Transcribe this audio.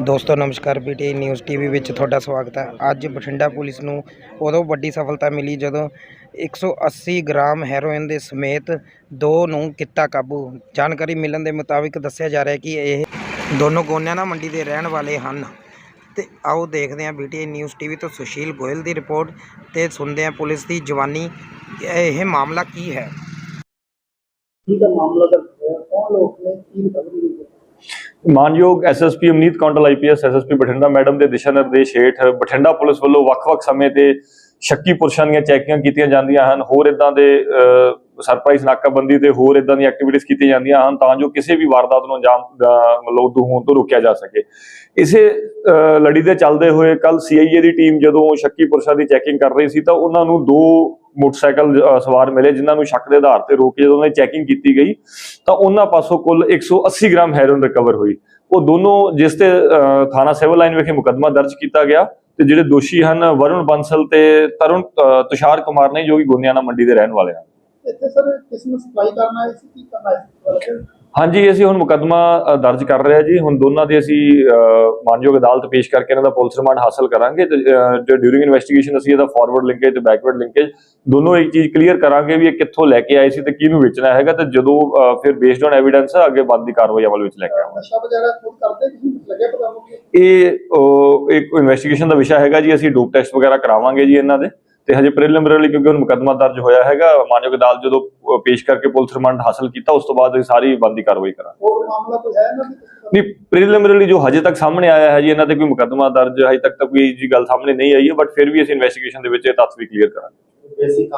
ਦੋਸਤੋ, ਨਮਸਕਾਰ PT news TV ਵਿੱਚ ਤੁਹਾਡਾ ਸਵਾਗਤ ਹੈ। ਅੱਜ ਬਠਿੰਡਾ ਪੁਲਿਸ ਨੂੰ ਉਦੋਂ ਵੱਡੀ ਸਫਲਤਾ ਮਿਲੀ ਜਦੋਂ 180 ਗ੍ਰਾਮ ਹੈਰੋਇਨ ਦੇ ਸਮੇਤ ਦੋ ਨੂੰ ਕੀਤਾ ਕਾਬੂ। ਜਾਣਕਾਰੀ ਮਿਲਣ ਦੇ ਮੁਤਾਬਿਕ ਦੱਸਿਆ ਜਾ ਰਿਹਾ ਕਿ ਇਹ ਦੋਨੋਂ ਗੋਨਿਆਣਾ ਮੰਡੀ ਦੇ ਰਹਿਣ ਵਾਲੇ ਹਨ। ਤੇ ਆਓ ਦੇਖਦੇ ਹਾਂ ਪੀਟੀ ਨਿਊਜ਼ ਟੀਵੀ ਤੋਂ ਸੁਸ਼ੀਲ ਗੋਇਲ ਦੀ ਰਿਪੋਰਟ ਤੇ ਸੁਣਦੇ ਹਾਂ ਪੁਲਿਸ ਦੀ ਜਵਾਨੀ। ਇਹ ਮਾਮਲਾ ਕੀ ਹੈ? ਕੀ ਦਾ ਮਾਮਲਾ ਦਰਜ ਕੌਣ ਲੋਕ ਨੇ? ਕੀ ਰਿਕਵਰੀ ਹੋਈ ਹੈ? ਮਾਨਯੋਗ SSP Amneet Kondal IPS SSP Bathinda madam ਦੇ ਦਿਸ਼ਾ ਨਿਰਦੇਸ਼ ਹੇਠ ਬਠਿੰਡਾ ਪੁਲਿਸ ਵੱਲੋਂ ਵੱਖ-ਵੱਖ ਸਮੇਂ ਤੇ ਸ਼ੱਕੀ ਪੁਰਸ਼ਾਂ ਦੀਆਂ ਚੈਕਿੰਗਾਂ ਕੀਤੀਆਂ ਜਾਂਦੀਆਂ ਹਨ। ਹੋਰ ਇਦਾਂ ਦੇ ਸਰਪ੍ਰਾਈਜ਼ ਨਾਕਾਬੰਦੀ ਤੇ ਹੋਰ ਇਦਾਂ ਦੀਆਂ ਐਕਟੀਵਿਟੀਜ਼ ਕੀਤੀਆਂ ਜਾਂਦੀਆਂ ਹਨ ਤਾਂ ਜੋ ਕਿਸੇ ਵੀ ਵਾਰਦਾਤ ਨੂੰ ਅੰਜਾਮ ਅਹ, ਮਤਲਬ ਤੋਂ ਹੋਣ ਤੋਂ ਰੋਕਿਆ ਜਾ ਸਕੇ। ਇਸੇ ਲੜੀ ਦੇ ਚੱਲਦੇ ਹੋਏ ਕੱਲ ਸੀਆਈਏ ਦੀ ਟੀਮ ਜਦੋਂ ਸ਼ੱਕੀ ਪੁਰਸ਼ਾਂ ਦੀ ਚੈਕਿੰਗ ਕਰ ਰਹੀ ਸੀ ਤਾਂ ਉਹਨਾਂ ਨੂੰ ਦੋ ਮੋਟਰਸਾਈਕਲ ਸਵਾਰ ਮਿਲੇ ਜਿਨ੍ਹਾਂ ਨੂੰ ਸ਼ੱਕ ਦੇ ਆਧਾਰ ਤੇ ਰੋਕ ਕੇ ਜਦੋਂ ਉਹਨਾਂ ਦੀ ਚੈਕਿੰਗ ਕੀਤੀ ਗਈ ਤਾਂ ਉਹਨਾਂ ਪਾਸੋਂ ਕੁੱਲ 180 ਗ੍ਰਾਮ ਹੈਰੋਇਨ ਰਿਕਵਰ ਹੋਈ। ਉਹ ਦੋਨੋਂ ਜਿਸ ਤੇ ਅਹ, ਥਾਣਾ ਸਿਵਲ ਲਾਈਨ ਵਿਖੇ ਮੁਕੱਦਮਾ ਦਰਜ ਕੀਤਾ ਗਿਆ ਤੇ ਜਿਹੜੇ ਦੋਸ਼ੀ ਹਨ ਵਰੁਣ ਬੰਸਲ ਤੇ ਤਰੁਣ ਤੁਸ਼ਾਰ ਕੁਮਾਰ ਨੇ ਜੋ ਕਿ ਗੋਨਿਆਣਾ ਮੰਡੀ ਦੇ ਰਹਿਣ ਵਾਲੇ ਹਨ। ਇੱਥੇ ਸਰ ਕਿਸ ਨੂੰ ਸਪਲਾਈ ਕਰਨਾ ਹੈ ਸੀ ਕੀ ਕਰਨਾ ਹੈ ਹਾਂਜੀ ਅਸੀਂ ਹੁਣ ਮੁਕੱਦਮਾ ਦਰਜ ਕਰ ਰਹੇ ਹਾਂ ਜੀ। ਹੁਣ ਦੋਨਾਂ ਦੇ ਅਸੀਂ ਮਾਨਯੋਗ ਅਦਾਲਤ ਪੇਸ਼ ਕਰਕੇ ਇਹਨਾਂ ਦਾ ਪੁਲਿਸ ਰਿਮਾਂਡ ਹਾਸਲ ਕਰਾਂਗੇ ਤੇ ਡਿਊਰਿੰਗ ਇਨਵੈਸਟੀਗੇਸ਼ਨ ਅਸੀਂ ਇਹਦਾ ਫਾਰਵਰਡ ਲਿੰਕੇਜ ਤੇ ਬੈਕਵਰਡ ਲਿੰਕੇਜ ਦੋਨੋਂ ਇੱਕ ਚੀਜ਼ ਕਲੀਅਰ ਕਰਾਂਗੇ ਵੀ ਇਹ ਕਿੱਥੋਂ ਲੈ ਕੇ ਆਏ ਸੀ ਤੇ ਕਿਹਨੂੰ ਵੇਚਣਾ ਹੈਗਾ ਤੇ ਜਦੋਂ ਫਿਰ ਬੇਸਡ ਔਨ ਐਵੀਡੈਂਸ ਅੱਗੇ ਬੰਦੀ ਕਾਰਵਾਈ ਅਮਲ ਵਿੱਚ ਲੈ ਕੇ ਆਵਾਂਗੇ। ਨਸ਼ਾ ਵਗੈਰਾ ਖੁਦ ਕਰਦੇ ਕਿਸੇ ਨੂੰ ਲੱਗਿਆ ਪਤਾ ਨੂੰ ਕਿ ਇਹ ਇੱਕ ਇਨਵੈਸਟੀਗੇਸ਼ਨ ਦਾ ਵਿਸ਼ਾ ਹੈਗਾ ਜੀ। ਅਸੀਂ ਡੋਪ ਟੈਸਟ ਵਗੈਰਾ ਕਰਾਵਾਂਗੇ ਜੀ ਇਹਨਾਂ ਦੇ। ਤੇ ਹਜੇ ਪ੍ਰੀਲਿਮਿਨਰੀ ਕਿਉਂਕਿ ਹੁਣ ਮੁਕੱਦਮਾ ਦਰਜ ਹੋਇਆ ਹੈਗਾ ਮਾਨਯੋਗ ਅਦਾਲਤ ਜਦੋਂ ਪੇਸ਼ ਕਰਕੇ ਪੁਲਿਸ ਰਿਮਾਂਡ ਹਾਸਲ ਕੀਤਾ ਉਸ ਤੋਂ ਬਾਅਦ ਅਸੀਂ ਸਾਰੀ ਬੰਦੀ ਕਾਰਵਾਈ ਕਰਾਂਗੇ। ਹੋਰ ਮਾਮਲਾ ਕੋਈ ਹੈ ਨਾ ਨਹੀਂ ਪ੍ਰੀਲਿਮਿਨਰੀ ਜੋ ਹਜੇ ਤੱਕ ਸਾਹਮਣੇ ਆਇਆ ਹੈ ਜੀ ਇਹਨਾਂ ਤੇ ਕੋਈ ਮੁਕੱਦਮਾ ਦਰਜ ਹਜੇ ਤੱਕ ਤਾਂ ਕੋਈ ਜੀ ਗੱਲ ਸਾਹਮਣੇ ਨਹੀਂ ਆਈ ਹੈ ਬਟ ਫਿਰ ਵੀ ਅਸੀਂ ਇਨਵੈਸਟੀਗੇਸ਼ਨ ਦੇ ਵਿੱਚ ਇਹ ਤੱਥ ਵੀ ਕਲੀਅਰ ਕਰਾਂਗੇ।